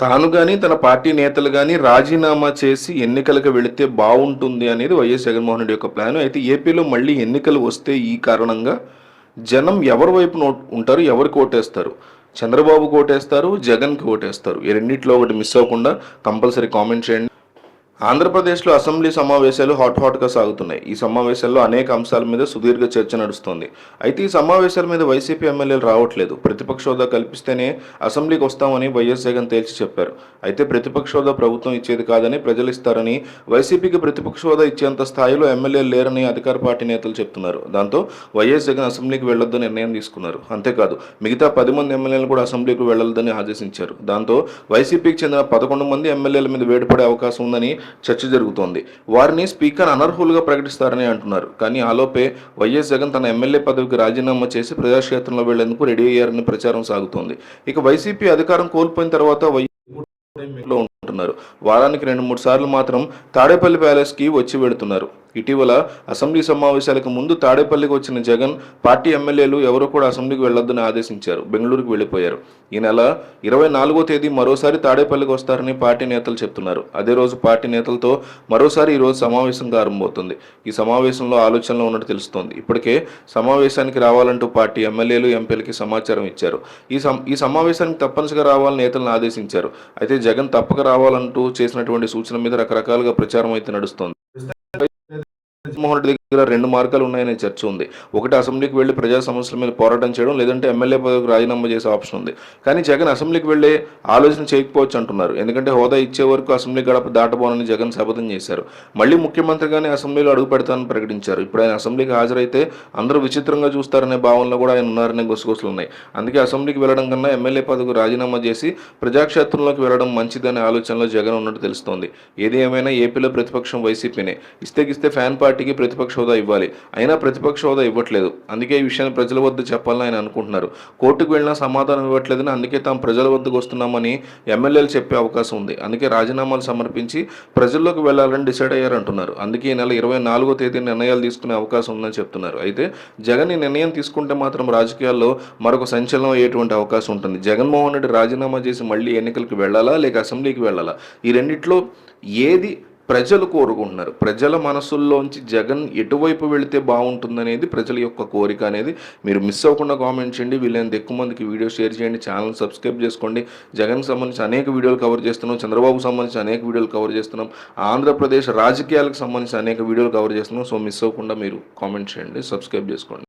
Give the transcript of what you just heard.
తాను కానీ తన పార్టీ నేతలు కానీ రాజీనామా చేసి ఎన్నికలకు వెళితే బాగుంటుంది అనేది వైఎస్ జగన్మోహన్ రెడ్డి యొక్క ప్లాన్. అయితే ఏపీలో మళ్ళీ ఎన్నికలు వస్తే ఈ కారణంగా జనం ఎవరి వైపు ఓట్- ఉంటారు ఎవరికి ఓటేస్తారు? చంద్రబాబు ఓటేస్తారు జగన్కి ఓటేస్తారు. ఈ రెండింటిలో ఒకటి మిస్ అవ్వకుండా కంపల్సరీ కామెంట్ చేయండి. ఆంధ్రప్రదేశ్లో అసెంబ్లీ సమావేశాలు హాట్ హాట్గా సాగుతున్నాయి. ఈ సమావేశాల్లో అనేక అంశాల మీద సుదీర్ఘ చర్చ నడుస్తోంది. అయితే ఈ సమావేశాల మీద వైసీపీ ఎమ్మెల్యేలు రావట్లేదు. ప్రతిపక్ష హోదా కల్పిస్తేనే అసెంబ్లీకి వస్తామని వైఎస్ జగన్ తేల్చి చెప్పారు. అయితే ప్రతిపక్ష హోదా ప్రభుత్వం ఇచ్చేది కాదని ప్రజలు ఇస్తారని వైసీపీకి ప్రతిపక్ష హోదా ఇచ్చేంత స్థాయిలో ఎమ్మెల్యేలు లేరని అధికార పార్టీ నేతలు చెప్తున్నారు. దాంతో వైఎస్ జగన్ అసెంబ్లీకి వెళ్ళొద్దని నిర్ణయం తీసుకున్నారు. అంతేకాదు మిగతా పది మంది ఎమ్మెల్యేలు కూడా అసెంబ్లీకి వెళ్ళొద్దని ఆదేశించారు. దాంతో వైసీపీకి చెందిన పదకొండు మంది ఎమ్మెల్యేల మీద వేడిపడే అవకాశం ఉందని చర్చ జరుగుతోంది. వారిని స్పీకర్ అనర్హులుగా ప్రకటిస్తారని అంటున్నారు. కానీ ఆలోపే వైఎస్ జగన్ తన ఎమ్మెల్యే పదవికి రాజీనామా చేసి ప్రజాక్షేత్రంలో వెళ్ళేందుకు రెడీ అయ్యారని ప్రచారం సాగుతోంది. ఇక వైసీపీ అధికారం కోల్పోయిన తర్వాత వై లో ఉంటున్నారు. వారానికి రెండు మూడు సార్లు మాత్రం తాడేపల్లి ప్యాలెస్కి వచ్చి వెళుతున్నారు. ఇటీవల అసెంబ్లీ సమావేశాలకు ముందు తాడేపల్లికి వచ్చిన జగన్ పార్టీ ఎమ్మెల్యేలు ఎవరు కూడా అసెంబ్లీకి వెళ్ళొద్దని ఆదేశించారు. బెంగళూరుకు వెళ్ళిపోయారు ఈ నెల ఇరవై నాలుగో తేదీ మరోసారి తాడేపల్లికి వస్తారని పార్టీ నేతలు చెప్తున్నారు. అదే రోజు పార్టీ నేతలతో మరోసారి ఈరోజు సమావేశం ప్రారంభమవుతుంది ఈ సమావేశంలో ఆలోచనలో ఉన్నట్టు తెలుస్తోంది. ఇప్పటికే సమావేశానికి రావాలంటూ పార్టీ ఎమ్మెల్యేలు ఎంపీలకి సమాచారం ఇచ్చారు. ఈ సం ఈ సమావేశానికి తప్పనిసరిగా రావాలని నేతలను ఆదేశించారు. అయితే జగన్ తప్పక రావాలంటూ చేసినటువంటి సూచన మీద రకరకాలుగా ప్రచారం అయితే నడుస్తోంది. జగన్మోహన్ రెడ్డి దగ్గర రెండు మార్గాలు ఉన్నాయనే చర్చ ఉంది. ఒకటి అసెంబ్లీకి వెళ్ళి ప్రజా సమస్యల మీద పోరాటం చేయడం లేదంటే ఎమ్మెల్యే పదవికి రాజీనామా చేసే ఆప్షన్ ఉంది. కానీ జగన్ అసెంబ్లీకి వెళ్ళే ఆలోచన చేయకపోవచ్చు అంటున్నారు. ఎందుకంటే హోదా ఇచ్చే వరకు అసెంబ్లీ గడప దాటబోనని జగన్ శపథం చేశారు. మళ్ళీ ముఖ్యమంత్రిగానే అసెంబ్లీలో అడుగు పెడతానని ప్రకటించారు. ఇప్పుడు ఆయన అసెంబ్లీకి హాజరైతే అందరూ విచిత్రంగా చూస్తారనే భావనలో కూడా ఆయన ఉన్నారనే గుసగుసలు ఉన్నాయి. అందుకే అసెంబ్లీకి వెళ్ళడం కన్నా ఎమ్మెల్యే పదవికి రాజీనామా చేసి ప్రజాక్షేత్రంలోకి వెళ్ళడం మంచిదనే ఆలోచనలో జగన్ ఉన్నట్టు తెలుస్తోంది. ఏది ఏమైనా ఏపీలో ప్రతిపక్షం వైసీపీనే. ఇస్తే గిస్తే ఫ్యాన్ పార్టీకి ప్రతిపక్ష హోదా ఇవ్వాలి. అయినా ప్రతిపక్ష హోదా ఇవ్వట్లేదు. అందుకే ఈ విషయాన్ని ప్రజల వద్ద చెప్పాలని ఆయన అనుకుంటున్నారు. కోర్టుకు వెళ్ళినా సమాధానం ఇవ్వట్లేదని అందుకే తాము ప్రజల వద్దకు వస్తున్నామని ఎమ్మెల్యేలు చెప్పే అవకాశం ఉంది. అందుకే రాజీనామాలు సమర్పించి ప్రజల్లోకి వెళ్ళాలని డిసైడ్ అయ్యారంటున్నారు. అందుకే ఈ నెల ఇరవై నాలుగో తేదీ నిర్ణయాలు తీసుకునే అవకాశం ఉందని చెప్తున్నారు. అయితే జగన్ ఈ నిర్ణయం తీసుకుంటే మాత్రం రాజకీయాల్లో మరొక సంచలనం అయ్యేటువంటి అవకాశం ఉంటుంది. జగన్మోహన్ రెడ్డి రాజీనామా చేసి మళ్ళీ ఎన్నికలకు వెళ్ళాలా లేక అసెంబ్లీకి వెళ్ళాలా? ఈ రెండిట్లో ఏది ప్రజలు కోరుకుంటున్నారు. ప్రజల మనసుల్లోంచి జగన్ ఎటువైపు వెళితే బాగుంటుందనేది ప్రజల యొక్క కోరిక అనేది. మీరు మిస్ అవ్వకుండా కామెంట్ చేయండి. వీళ్ళని ఎక్కువ మందికి వీడియో షేర్ చేయండి. ఛానల్ సబ్స్క్రైబ్ చేసుకోండి. జగన్కి సంబంధించి అనేక వీడియోలు కవర్ చేస్తున్నాం. చంద్రబాబుకు సంబంధించి అనేక వీడియోలు కవర్ చేస్తున్నాం. ఆంధ్రప్రదేశ్ రాజకీయాలకు సంబంధించి అనేక వీడియోలు కవర్ చేస్తున్నాం. సో మిస్ అవ్వకుండా మీరు కామెంట్ చేయండి. సబ్స్క్రైబ్ చేసుకోండి.